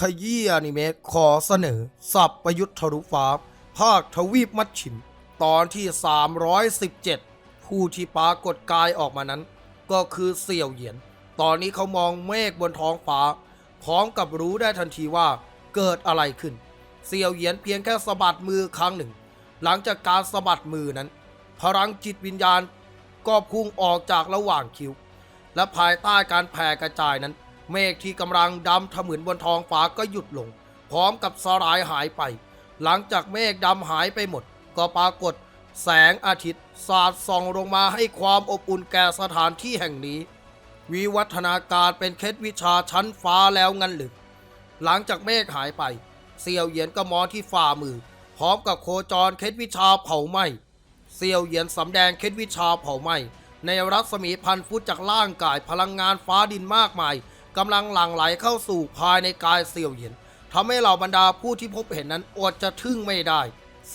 ขยี้อนิเมะขอเสนอ สับประยุทธ์ทะลุฟ้า ภาคทวีปมัดฉิม ตอนที่ 317 ผู้ที่ปรากฏกายออกมานั้น ก็คือเสี่ยวเหยียน ตอนนี้เขามองเมฆบนท้องฟ้า พร้อมกับรู้ได้ทันทีว่าเกิดอะไรขึ้น เสี่ยวเหยียนเพียงแค่สะบัดมือครั้งหนึ่ง หลังจากการสะบัดมือนั้น พลังจิตวิญญาณก็พุ่งออกจากระหว่างคิ้ว และภายใต้การแผ่กระจายนั้น เมฆที่กำลังดำถมืนบนท้องฟ้าก็หยุดลง พร้อมกับสลายหายไป หลังจากเมฆดำหายไปหมด ก็ปรากฏ แสงอาทิตย์สาดส่องลงมาให้ความอบอุ่นแก่สถานที่แห่งนี้ วิวัฒนาการเป็นเคล็ดวิชาชั้นฟ้าแล้วงั้นหรือหลังจากเมฆหายไปเซียวเหยียนก็มองที่ฝ่ามือ พร้อมกับโคจรเคล็ดวิชาเผาไหม้เซียวเหยียนสำแดงเคล็ดวิชาเผาไหม้ในรัศมีพันฟุตจากร่างกายพลังงานฟ้าดินมากมาย กำลังหลั่งไหลเข้าสู่ภายในกายเซียวเหยียนทำให้เหล่าบรรดาผู้ที่พบเห็นนั้นอดจะทึ่งไม่ได้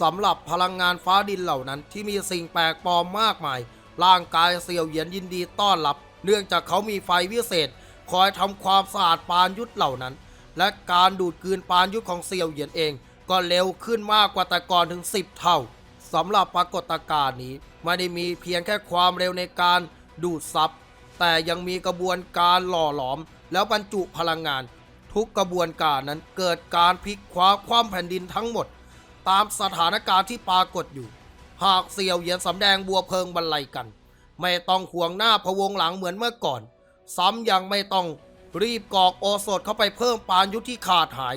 สำหรับพลังงานฟ้าดินเหล่านั้นที่มีสิ่งแปลกปลอมมากมาย ร่างกายเซียวเหยียนยินดีต้อนรับ เนื่องจากเขามีไฟวิเศษ คอยทำความสะอาดปานยุทธเหล่านั้น และการดูดกลืนปานยุทธของเซียวเหยียนเอง ก็เร็วขึ้นมากกว่าแต่ก่อนถึง 10 เท่าสำหรับปรากฏการณ์นี้ไม่ได้มีเพียงแค่ความเร็วในการดูดซับแต่ยังมีกระบวนการหล่อหลอม แล้วบรรจุพลังงาน ทุกกระบวนการนั้นเกิดการพลิกคว้าคว่ำแผ่นดินทั้งหมด ตามสถานการณ์ที่ปรากฏอยู่ หากเสี่ยวเหยียนสำแดงบัวเพิงบรรลัยกัน ไม่ต้องห่วงหน้าพวงหลังเหมือนเมื่อก่อน ซ้ำยังไม่ต้องรีบกอกโอสถเข้าไปเพิ่มปานยุทธที่ขาดหาย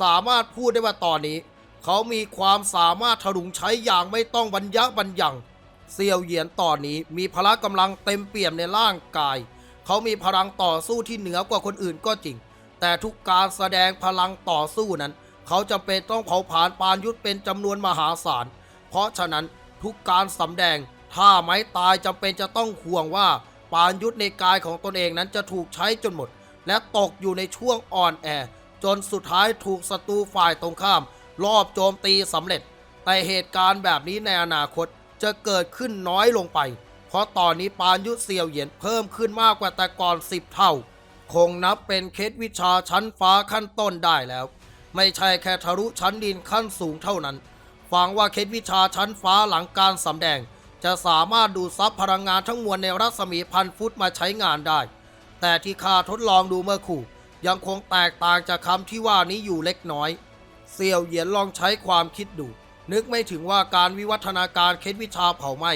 สามารถพูดได้ว่าตอนนี้ เขามีความสามารถถลุงใช้อย่างไม่ต้องบรรยะบรรยังเซียวเหยียนตอนนี้มีพละกำลังเต็มเปี่ยมในร่างกาย เขามีพลังต่อสู้ที่เหนือกว่าคนอื่นก็จริง แต่ทุกการแสดงพลังต่อสู้นั้น เขาจะเป็นต้องเผาผลาญปานยุทธเป็นจำนวนมหาศาล เพราะฉะนั้นทุกการสำแดงถ้าไม้ตายจำเป็นจะต้องห่วงว่าปานยุทธในกายของตนเองนั้นจะถูกใช้จนหมด และตกอยู่ในช่วงอ่อนแอ จนสุดท้ายถูกศัตรูฝ่ายตรงข้าม รอบโจมตีสำเร็จ แต่เหตุการณ์แบบนี้ในอนาคตจะเกิดขึ้นน้อยลงไป เพราะตอนนี้ปานยุเซียวเหยียนเพิ่มขึ้นมากกว่าแต่ก่อน10เท่า คงนับเป็นเคล็ดวิชาชั้นฟ้าขั้นต้นได้แล้ว ไม่ใช่แค่ทะลุชั้นดินขั้นสูงเท่านั้น ฟังว่าเคล็ดวิชาชั้นฟ้าหลังการสำแดง จะสามารถดูดซับพลังงานทั้งมวลในรัศมีพันฟุตมาใช้งานได้ แต่ที่ข้าทดลองดูเมื่อคู่ ยังคงแตกต่างจากคำที่ว่านี้อยู่เล็กน้อยเซียวเหยียนลองใช้ความคิดดู นึกไม่ถึงว่าการวิวัฒนาการเคล็ดวิชาเผาไหม้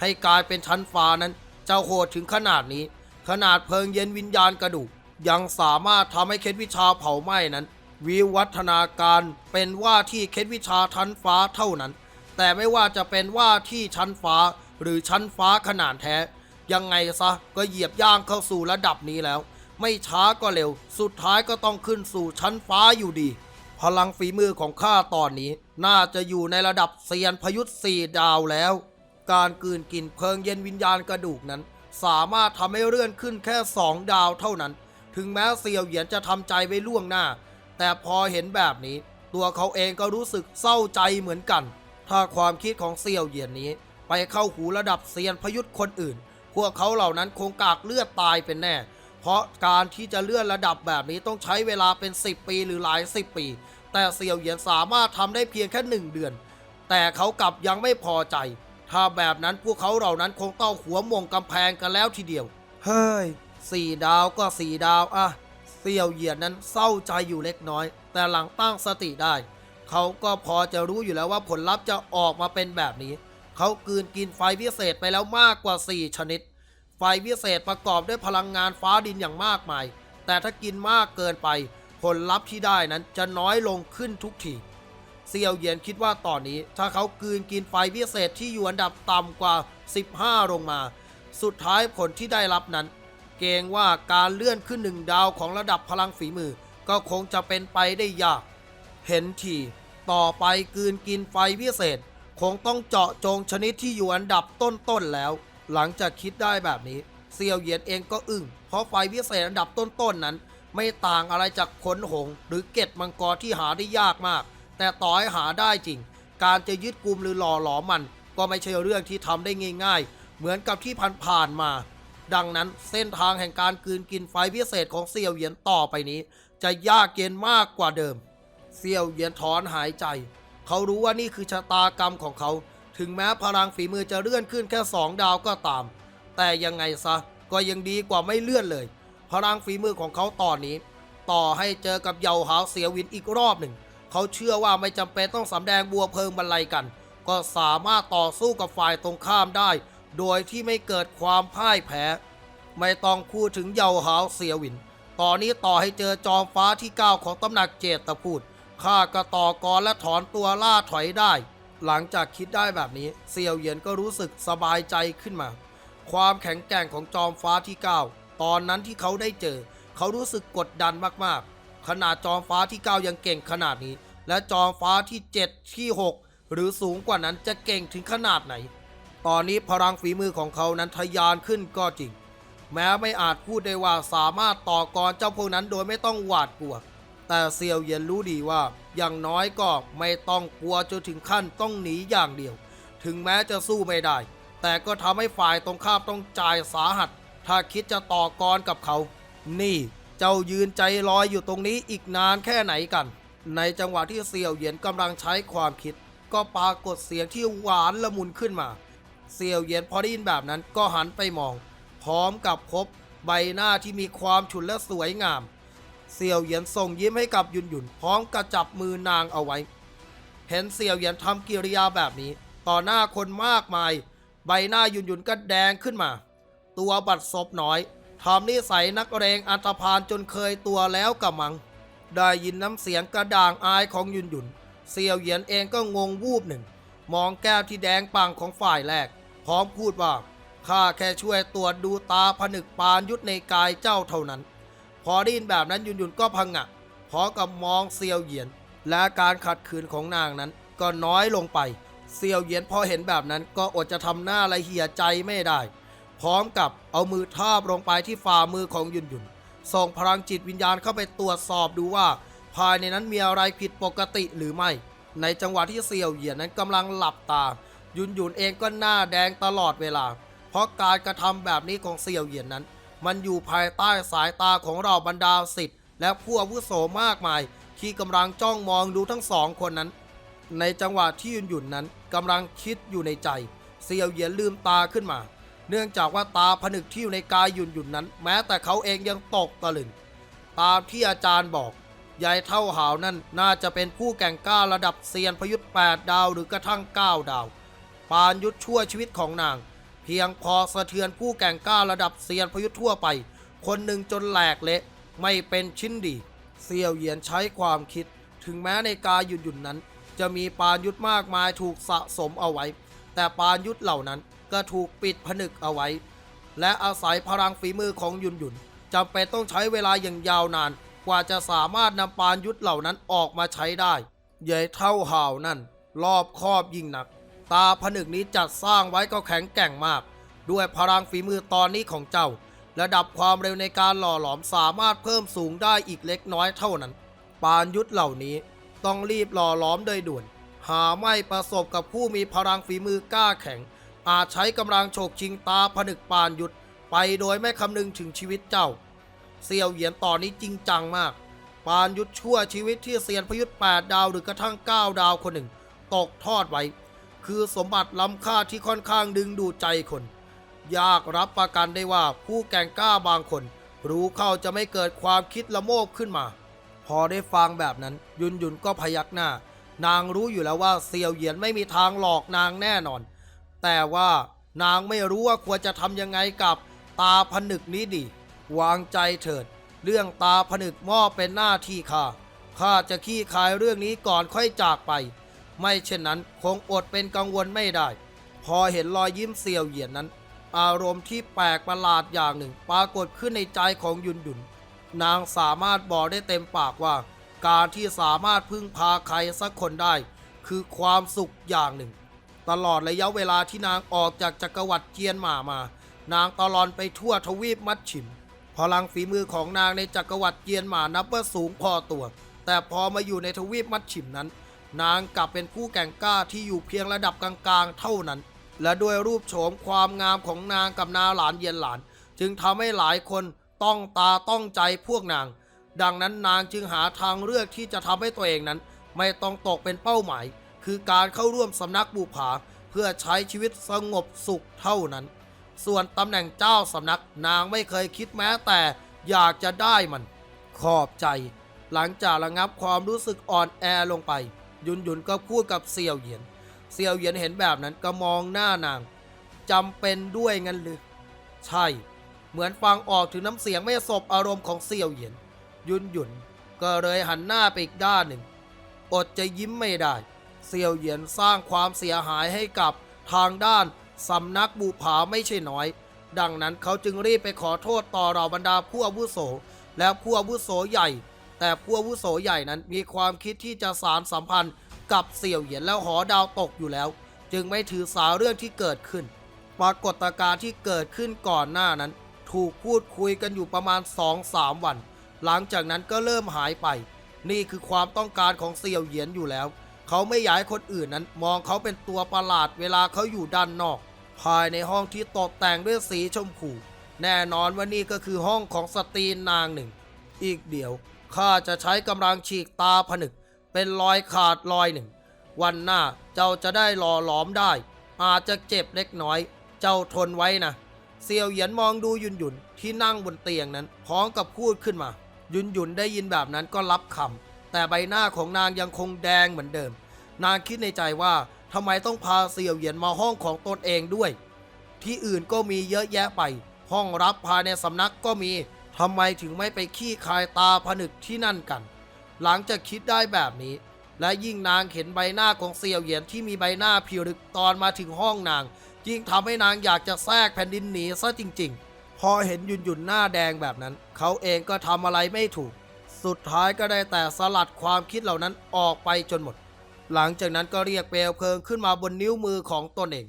ให้กลายเป็นชั้นฟ้านั้นจะโหดถึงขนาดนี้ ขนาดเพลิงเย็นวิญญาณกระดูก ยังสามารถทำให้เคล็ดวิชาเผาไหม้นั้น วิวัฒนาการเป็นว่าที่เคล็ดวิชาชั้นฟ้าเท่านั้น แต่ไม่ว่าจะเป็นว่าที่ชั้นฟ้าหรือชั้นฟ้าขนาดแท้ ยังไงซะก็เหยียบย่างเข้าสู่ระดับนี้แล้ว ไม่ช้าก็เร็ว สุดท้ายก็ต้องขึ้นสู่ชั้นฟ้าอยู่ดี พลังฝีมือของข้าตอนนี้ น่าจะอยู่ในระดับเซียนพยุทธ์สี่ดาวแล้ว การกลืนกินเพลิงเย็นวิญญาณกระดูกนั้น สามารถทำให้เลื่อนขึ้นแค่สองดาวเท่านั้น ถึงแม้เซียวเหยียนจะทำใจไว้ล่วงหน้า แต่พอเห็นแบบนี้ ตัวเขาเองก็รู้สึกเศร้าใจเหมือนกัน ถ้าความคิดของเซียวเหยียนนี้ ไปเข้าหูระดับเซียนพยุทธ์คนอื่น พวกเขาเหล่านั้นคงกากเลือดตายเป็นแน่ เพราะการที่จะเลื่อนระดับแบบนี้ต้องใช้เวลาเป็น 10 ปีหรือหลาย 10 ปี แต่เซียวเหยียนสามารถทำได้เพียงแค่หนึ่งเดือน แต่เขากลับยังไม่พอใจ ถ้าแบบนั้นพวกเขาเหล่านั้นคงต้องหัวหมงกำแพงกันแล้วทีเดียว เฮ้ยสี่ดาวก็สี่ดาวอะเซียวเหยียนนั้นเศร้าใจอยู่เล็กน้อย แต่หลังตั้งสติได้ เขาก็พอจะรู้อยู่แล้วว่าผลลัพธ์จะออกมาเป็นแบบนี้ เขากลืนกินไฟพิเศษไปแล้วมากกว่า 4 ชนิด ไฟพิเศษประกอบด้วยพลังงานฟ้าดินอย่างมากมาย แต่ถ้ากินมากเกินไป ผลลัพธ์ที่ได้นั้นจะน้อยลงขึ้นทุกที เซียวเหยียนคิดว่าตอนนี้ ถ้าเขากืนกินไฟพิเศษที่อยู่อันดับต่ำกว่า 15 ลงมา สุดท้ายผลที่ได้รับนั้น เกรงว่าการเลื่อนขึ้นหนึ่งดาวของระดับพลังฝีมือ ก็คงจะเป็นไปได้ยาก เห็นทีต่อไปกืนกินไฟพิเศษ คงต้องเจาะจงชนิดที่อยู่อันดับต้นๆแล้ว หลังจากคิดได้แบบนี้ เซียวเหยียนเองก็อึ้งเพราะไฟพิเศษอันดับต้นๆนั้น ไม่ต่างอะไรจากขนหงหรือเกล็ดมังกรที่หาได้ยากมาก แต่ต่อให้หาได้จริง การจะยึดกลุ่มหรือหล่อหลอมมัน ก็ไม่ใช่เรื่องที่ทำได้ง่าย ๆ เหมือนกับที่ผ่านๆมา ดังนั้นเส้นทางแห่งการกืนกินไฟพิเศษของเซียวเหยียนต่อไปนี้ จะยากเย็นมากกว่าเดิม เซียวเหยียนถอนหายใจ เขารู้ว่านี่คือชะตากรรมของเขา ถึงแม้พลังฝีมือจะเลื่อนขึ้นแค่สองดาวก็ตาม แต่ยังไงซะก็ยังดีกว่าไม่เลื่อนเลย พลังฝีมือของเขาตอนนี้ ต่อให้เจอกับเยาหาวเสียวินอีกรอบหนึ่ง เขาเชื่อว่าไม่จำเป็นต้องสำแดงบัวเพลิงบรรลัยกัน ก็สามารถต่อสู้กับฝ่ายตรงข้ามได้ โดยที่ไม่เกิดความพ่ายแพ้ ไม่ต้องพูดถึงเยาหาวเสียวิน ตอนนี้ต่อให้เจอจอมฟ้าที่เก้าของตำหนักเจตพูดข้าก็ต่อกรและถอนตัวล่าถอยได้ หลังจากคิดได้แบบนี้เซียวเหยียนก็รู้สึกสบายใจขึ้นมา ความแข็งแกร่งของจอมฟ้าที่ 9 ตอนนั้นที่เขาได้เจอ เขารู้สึกกดดันมากๆ ขนาดจอมฟ้าที่ 9 ยังเก่งขนาดนี้ และจอมฟ้าที่ 7 ที่ 6 หรือสูงกว่านั้นจะเก่งถึงขนาดไหน ตอนนี้พลังฝีมือของเขานั้นทะยานขึ้นก็จริง แม้ไม่อาจพูดได้ว่าสามารถต่อกรเจ้าพวกนั้นโดยไม่ต้องหวาดกลัว แต่เซียวเยียนรู้ดีว่า อย่างน้อยก็ไม่ต้องกลัวจนถึงขั้นต้องหนีอย่างเดียว ถึงแม้จะสู้ไม่ได้ แต่ก็ทำให้ฝ่ายตรงข้ามต้องจ่ายสาหัส ถ้าคิดจะต่อกรกับเขา นี่ จ้ายืนใจลอยอยู่ตรงนี้อีกนานแค่ไหนกัน ในจังหวะที่เซียวเหยียนกำลังใช้ความคิด ก็ปรากฏเสียงที่หวานละมุนขึ้นมาเซียวเหยียนพอได้ยินแบบนั้นก็หันไปมอง พร้อมกับพบใบหน้าที่มีความฉุนและสวยงามเซียวเหยียนส่งยิ้มให้กับยุนหยุนพร้อมกระจับมือนางเอาไว้ เห็นเซียวเหยียนทำกิริยาแบบนี้ ต่อหน้าคนมากมาย ใบหน้ายุนหยุนก็แดงขึ้นมา ตัวบัดซบน้อย ทำนิสัยนักเรงอันธพาลจนเคยตัวแล้วกับมัง ได้ยินน้ำเสียงกระด่างอายของยุนยุนเซียวเหยียนเองก็งงวูบหนึ่ง มองแก้วที่แดงปังของฝ่ายแรก พร้อมพูดว่าข้าแค่ช่วยตรวจดูตาผนึกปานยุทธในกายเจ้าเท่านั้น พอได้ยินแบบนั้นยุนยุนก็พังงะพร้อมกับมองเซียวเหยียน และการขัดขืนของนางนั้น ก็น้อยลงไป เซียวเหยียนพอเห็นแบบนั้นก็อดจะทำหน้าละเหียใจไม่ได้ พร้อมกับเอามือทาบลงไปที่ฝ่ามือของยุนยุนส่งพลังจิตวิญญาณเข้าไปตรวจสอบดูว่า ภายในนั้นมีอะไรผิดปกติหรือไม่ ในจังหวะที่เซียวเหยียนนั้นกำลังหลับตา ยุนยุนเองก็หน้าแดงตลอดเวลา เพราะการกระทำแบบนี้ของเซียวเหยียนนั้น มันอยู่ภายใต้สายตาของเราบรรดาสิทธิ์และผู้อาวุโสมากมาย ที่กำลังจ้องมองดูทั้งสองคนนั้น ในจังหวะที่ยุนยุนนั้นกำลังคิดอยู่ในใจเซียวเหยียนลืมตาขึ้นมา เนื่องจากว่าตาผนึกที่อยู่ในกายยุนยุนนั้น แม้แต่เขาเองยังตกตะลึงตามที่อาจารย์บอกยายเท่าหาวนั่นน่าจะเป็นผู้แก่งกล้าระดับเซียนพยุทธ์8ดาวหรือกระทั่ง 9 ดาว ปานยุทธชั่วชีวิตของนาง เพียงพอสะเทือนผู้แก่งกล้าระดับเซียนพยุทธ์ทั่วไป คนหนึ่งจนแหลกเละไม่เป็นชิ้นดี เซียวเหยียนใช้ความคิด ถึงแม้ในกายหยุดหยุดนั้น จะมีปานยุทธมากมายถูกสะสมเอาไว้ แต่ปานยุทธเหล่านั้น ก็ถูกปิดผนึกเอาไว้ และอาศัยพลังฝีมือของยุนหยุนจำเป็นต้องใช้เวลาอย่างยาวนาน กว่าจะสามารถนำปานยุทธเหล่านั้นออกมาใช้ได้ใหญ่เท่าห่าวนั่น รอบครอบยิ่งหนัก ตาผนึกนี้จัดสร้างไว้ก็แข็งแกร่งมาก ด้วยพลังฝีมือตอนนี้ของเจ้า ระดับความเร็วในการหล่อหลอมสามารถเพิ่มสูงได้อีกเล็กน้อยเท่านั้น ปานยุทธเหล่านี้ต้องรีบหล่อหลอมโดยด่วน หาไม่ประสบกับผู้มีพลังฝีมือกล้าแข็ง อาจใช้กำลังโฉกชิงตาผนึกปานหยุทธไปโดยไม่คำนึงถึงชีวิตเจ้า เซียวเหยียนตอนนี้จริงจังมาก ปานยุทธชั่วชีวิตที่เซียนพยุทธ์8ดาวหรือกระทั่ง 9 ดาวคนหนึ่ง ตกทอดไว้ คือสมบัติล้ำค่าที่ค่อนข้างดึงดูดใจคน ยากรับประกันได้ว่าผู้แก่งกล้าบางคน รู้เข้าจะไม่เกิดความคิดละโมบขึ้นมา พอได้ฟังแบบนั้น ยุนยุนก็พยักหน้า นางรู้อยู่แล้วว่าเซียวเหยียนไม่มีทางหลอกนางแน่นอน แต่ว่านางไม่รู้ว่าควรจะทำยังไงกับตาผนึกนี้ดี วางใจเถิด เรื่องตาผนึกมอบเป็นหน้าที่ข้าข้าจะขี้คายเรื่องนี้ก่อนค่อยจากไป ไม่เช่นนั้นคงอดเป็นกังวลไม่ได้ พอเห็นรอยยิ้มเซียวเหยียนนั้น อารมณ์ที่แปลกประหลาดอย่างหนึ่ง ปรากฏขึ้นในใจของยุนยุน นางสามารถบอกได้เต็มปากว่า การที่สามารถพึ่งพาใครสักคนได้ คือความสุขอย่างหนึ่ง ตลอดระยะเวลาที่นางออกจากจักรวรรดิเจียนหมามา นางตลอนไปทั่วทวีปมัดฉิม พลังฝีมือของนางในจักรวรรดิเจียนหมานับว่าสูงพอตัว แต่พอมาอยู่ในทวีปมัดฉิมนั้น นางกลับเป็นผู้แก่งกล้าที่อยู่เพียงระดับกลางๆ เท่านั้น และด้วยรูปโฉมความงามของนางกับนาหลานเยียนหลาน จึงทำให้หลายคนต้องตาต้องใจพวกนาง ดังนั้นนางจึงหาทางเลือกที่จะทำให้ตัวเองนั้น ไม่ต้องตกเป็นเป้าหมาย คือการเข้าร่วมสำนักบูผาเพื่อใช้ชีวิตสงบสุขเท่านั้น ส่วนตำแหน่งเจ้าสำนักนางไม่เคยคิดแม้แต่อยากจะได้มัน ขอบใจ หลังจากระงับความรู้สึกอ่อนแอลงไป ยุนยุนก็พูดกับเซียวเหยียนเซียวเหยียนเห็นแบบนั้นก็มองหน้านางจำเป็นด้วยงั้นหรือใช่ เหมือนฟังออกถึงน้ำเสียงไม่สบอารมณ์ของเซียวเหยียน ยุนหยุนก็เลยหันหน้าไปอีกด้านหนึ่ง อดจะยิ้มไม่ได้ เซียวเหยียนสร้างความเสียหายให้กับทางด้านสำนักบูผาไม่ใช่น้อย ดังนั้นเขาจึงรีบไปขอโทษต่อเราบรรดาผู้อาวุโส และผู้อาวุโสใหญ่ แต่ผู้อาวุโสใหญ่นั้นมีความคิดที่จะสารสัมพันธ์กับเสี่ยวเหยียนแล้วหอดาวตกอยู่แล้ว จึงไม่ถือสาเรื่องที่เกิดขึ้น ปรากฏการณ์ที่เกิดขึ้นก่อนหน้านั้น ถูกพูดคุยกันอยู่ประมาณ 2-3 วัน หลังจากนั้นก็เริ่มหายไป นี่คือความต้องการของเสี่ยวเหยียนอยู่แล้ว เขาไม่อยากให้คนอื่นนั้น มองเขาเป็นตัวประหลาดเวลาเขาอยู่ด้านนอก ภายในห้องที่ตกแต่งด้วยสีชมพูแน่นอนว่านี่ก็คือห้องของสตรีนางหนึ่ง อีกเดียวข้าจะใช้กำลังฉีกตาผนึก เป็นรอยขาดรอยหนึ่ง วันหน้าเจ้าจะได้หล่อหลอมได้ อาจจะเจ็บเล็กน้อย เจ้าทนไว้นะเซียวเหยียนมองดูยุนยุนที่นั่งบนเตียงนั้นพร้อมกับพูดขึ้นมา ยุนยุนได้ยินแบบนั้นก็รับคำ แต่ใบหน้าของนางยังคงแดงเหมือนเดิม นางคิดในใจว่าทำไมต้องพาเซียวเหยียนมาห้องของตนเองด้วย ที่อื่นก็มีเยอะแยะไป ห้องรับภายในสำนักก็มีทำไมถึงไม่ไปขี้คายตาผนึกที่นั่นกัน หลังจากคิดได้แบบนี้ และยิ่งนางเห็นใบหน้าของเซียวเหยียนที่มีใบหน้าพิวรึกตอนมาถึงห้องนาง ยิ่งทำให้นางอยากจะแทรกแผ่นดินหนีซะจริง ๆ พอเห็นยุนยุนหน้าแดงแบบนั้น เขาเองก็ทำอะไรไม่ถูก สุดท้ายก็ได้แต่สลัดความคิดเหล่านั้นออกไปจนหมด หลังจากนั้นก็เรียกเปลวเพลิงขึ้นมาบนนิ้วมือของตนเอง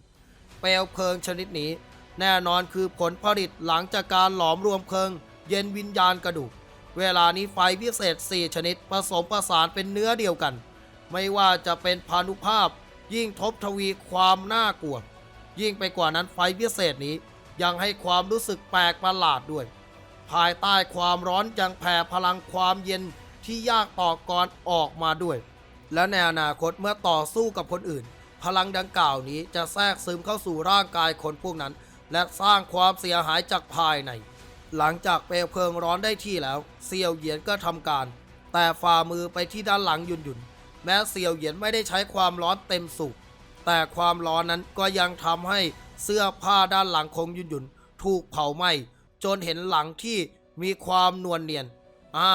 เปลวเพลิงชนิดนี้ แน่นอนคือผลผลิตหลังจากการหลอมรวมเพลิง เย็นวิญญาณกระดูก เวลานี้ไฟพิเศษ 4 ชนิดผสมประสานเป็นเนื้อเดียวกัน ไม่ว่าจะเป็นพานุภาพ ยิ่งทบทวีความน่ากลัว ยิ่งไปกว่านั้นไฟพิเศษนี้ยังให้ความรู้สึกแปลกประหลาดด้วย ภายใต้ความร้อนยังแผ่พลังความเย็นที่ยากต่อกรออกมาด้วย และในอนาคตเมื่อต่อสู้กับคนอื่น พลังดังกล่าวนี้จะแทรกซึมเข้าสู่ร่างกายคนพวกนั้น และสร้างความเสียหายจากภายใน หลังจากเปลวเพลิงร้อนได้ที่แล้วเซียวเหยียนก็ทำการ แต่ฝ่ามือไปที่ด้านหลังยุนยุนแม้เซียวเหยียนไม่ได้ใช้ความร้อนเต็มสูบแต่ความร้อนนั้นก็ยังทำให้เสื้อผ้าด้านหลังของยุนยุนถูกเผาไหม้ นเห็นหลังที่มีความนวลเนียน อ่า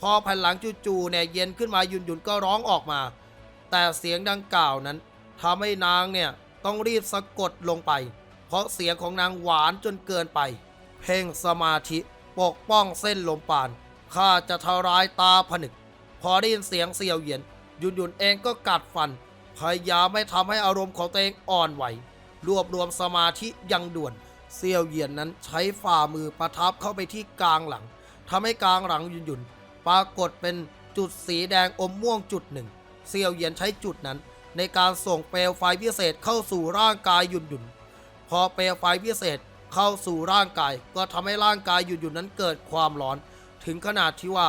พอแผ่นหลังจู่ๆเนี่ยเย็นขึ้นมาหยุนยุนก็ร้องออกมา แต่เสียงดังกล่าวนั้นทำให้นางเนี่ยต้องรีบสะกดลงไป เพราะเสียงของนางหวานจนเกินไป เพ่งสมาธิปกป้องเส้นลมปานข้าจะทลายตาผนึก พอได้ยินเสียงเสียวเหยียนหยุนยุนเองก็กัดฟัน พยายามไม่ทำให้อารมณ์ของตัวเองอ่อนไหว รวบรวมสมาธิยังด่วน เซียวเหยียนนั้นใช้ฝ่ามือประทับเข้าไปที่กลางหลังทำให้กลางหลังยุนยุนปรากฏเป็นจุดสีแดงอมม่วงจุดหนึ่งเซียวเหยียนใช้จุดนั้น ในการส่งเปลวไฟพิเศษเข้าสู่ร่างกายยุนยุนพอเปลวไฟพิเศษเข้าสู่ร่างกาย ก็ทำให้ร่างกายยุนยุนนั้นเกิดความร้อน ถึงขนาดที่ว่า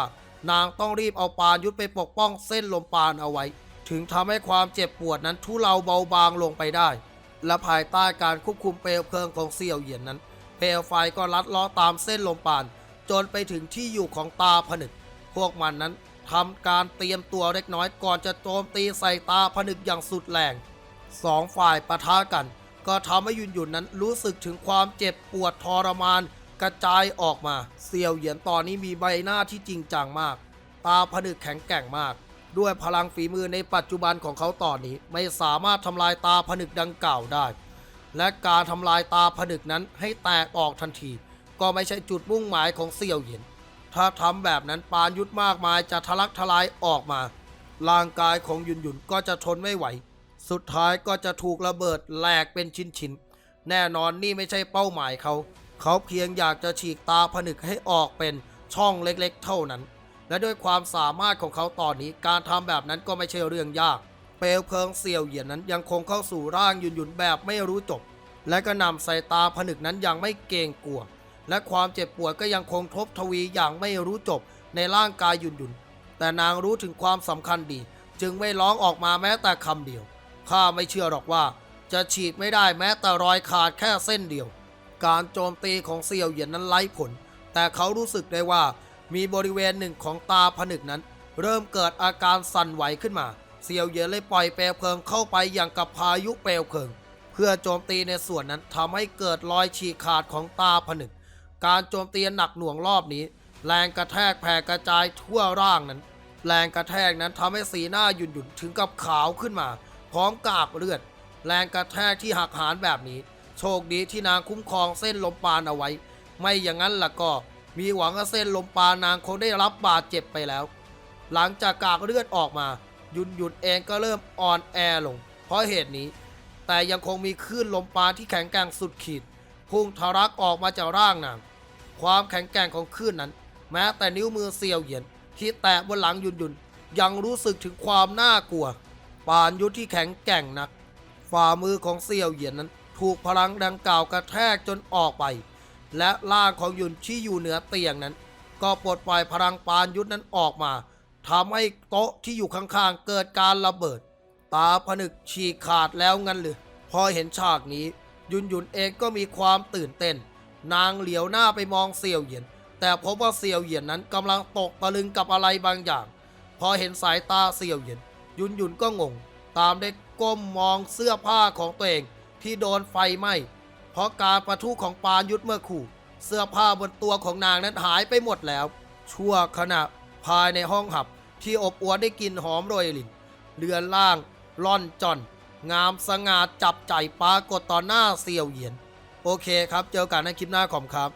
นางต้องรีบเอาปานยุทธไปปกป้องเส้นลมปานเอาไว้ ถึงทำให้ความเจ็บปวดนั้นทุเลาเบาบางลงไปได้ และภายใต้การควบคุมเปลวเพลิงของเสี่ยวเหยียนนั้น เปลวไฟก็ลัดเล้อตามเส้นลมปาน จนไปถึงที่อยู่ของตาผนึก พวกมันนั้นทำการเตรียมตัวเล็กน้อยก่อนจะโจมตีใส่ตาผนึกอย่างสุดแรงสองฝ่ายปะทะกัน ก็ทำให้ยุนยุนนั้นรู้สึกถึงความเจ็บปวดทรมาน กระจายออกมาเซียวเหยียนตอนนี้มีใบหน้าที่จริงจังมาก ตาผนึกแข็งแกร่งมาก ด้วยพลังฝีมือในปัจจุบันของเขาตอนนี้ ไม่สามารถทำลายตาผนึกดังกล่าวได้ และการทำลายตาผนึกนั้นให้แตกออกทันที ก็ไม่ใช่จุดมุ่งหมายของเซียวเหยียนถ้าทำแบบนั้นปานยุทธมากมายจะทะลักทลายออกมา ร่างกายของยุนยุนก็จะทนไม่ไหว สุดท้ายก็จะถูกระเบิดแหลกเป็นชิ้นๆ แน่นอนนี่ไม่ใช่เป้าหมายเขา เขาเพียงอยากจะฉีกตาผนึกให้ออกเป็นช่องเล็กๆ เท่านั้น และด้วยความสามารถของเขาตอนนี้การทำแบบนั้นก็ไม่ใช่เรื่องยาก เปลวเพลิงเสี่ยวเหยียนนั้นยังคงเข้าสู่ร่างยุนยุนแบบไม่รู้จบ และก็นำใส่ตาผนึกนั้นอย่างไม่เกรงกลัว และความเจ็บปวดก็ยังคงทบทวีอย่างไม่รู้จบในร่างกายหยุนหยุนแต่นางรู้ถึงความสำคัญดี จึงไม่ร้องออกมาแม้แต่คำเดียวข้าไม่เชื่อหรอกว่า จะฉีกไม่ได้แม้แต่รอยขาดแค่เส้นเดียว การโจมตีของเซียวเหยียนนั้นไร้ผล แต่เขารู้สึกได้ว่า มีบริเวณหนึ่งของตาผนึกนั้น เริ่มเกิดอาการสั่นไหวขึ้นมา เซียวเหยียนเลยปล่อยเปลวเพลิงเข้าไปอย่างกับพายุเปลวเพลิง เพื่อโจมตีในส่วนนั้นทำให้เกิดรอยฉีกขาดของตาผนึก การโจมตีหนักหน่วงรอบนี้ แรงกระแทกแผ่กระจายทั่วร่างนั้น แรงกระแทกนั้นทำให้สีหน้าหยุ่นหยุ่นถึงกับขาวขึ้นมา พร้อมกากเลือด แรงกระแทกที่หักหานแบบนี้ โชคดีที่นางคุ้มครองเส้นลมปานเอาไว้ ไม่อย่างนั้นล่ะก็ มีหวังเส้นลมปานางคงได้รับบาดเจ็บไปแล้ว หลังจากกากเลือดออกมาหยุนหยุนเองก็เริ่มอ่อนแอลง เพราะเหตุนี้ แต่ยังคงมีคลื่นลมปานที่แข็งแกร่งสุดขีด พุ่งทะลักออกมาจากร่างนาง ความแข็งแกร่งของคลื่นนั้น แม้แต่นิ้วมือเซียวเหยียน ที่แตะบนหลังยุนยุนยังรู้สึกถึงความน่ากลัว ปานยุทธที่แข็งแกร่งนัก ฝ่ามือของเซียวเหยียนนั้น ถูกพลังดังกล่าวกระแทกจนออกไป และร่างของยุนที่อยู่เหนือเตียงนั้น ก็ปลดปล่อยพลังปานยุทธนั้นออกมาทำให้โต๊ะที่อยู่ข้างๆ เกิดการระเบิด ตาผนึกฉีกขาดแล้วงั้นหรือพอเห็นฉากนี้ ยุนยุนเองก็มีความตื่นเต้น นางเหลียวหน้าไปมองเซียวเหยียน แต่พบว่าเซียวเหยียนนั้นกำลังตกตะลึงกับอะไรบางอย่าง พอเห็นสายตาเซียวเหยียน ยุนยุนก็งง ตามได้ก้มมองเสื้อผ้าของตัวเองที่โดนไฟไหม้ เพราะการประทุของปานยุทธเมื่อขู่เสื้อผ้าบนตัวของนางนั้นหายไปหมดแล้ว ชั่วขณะภายในห้องหับที่อบอวลได้กลิ่นหอมโรยลิ่นเรือนล่างล่อนจอน งามสง่าจับใจปรากฏต่อหน้าเซียวเหยียน โอเคครับ เจอกันในคลิปหน้าขอบครับ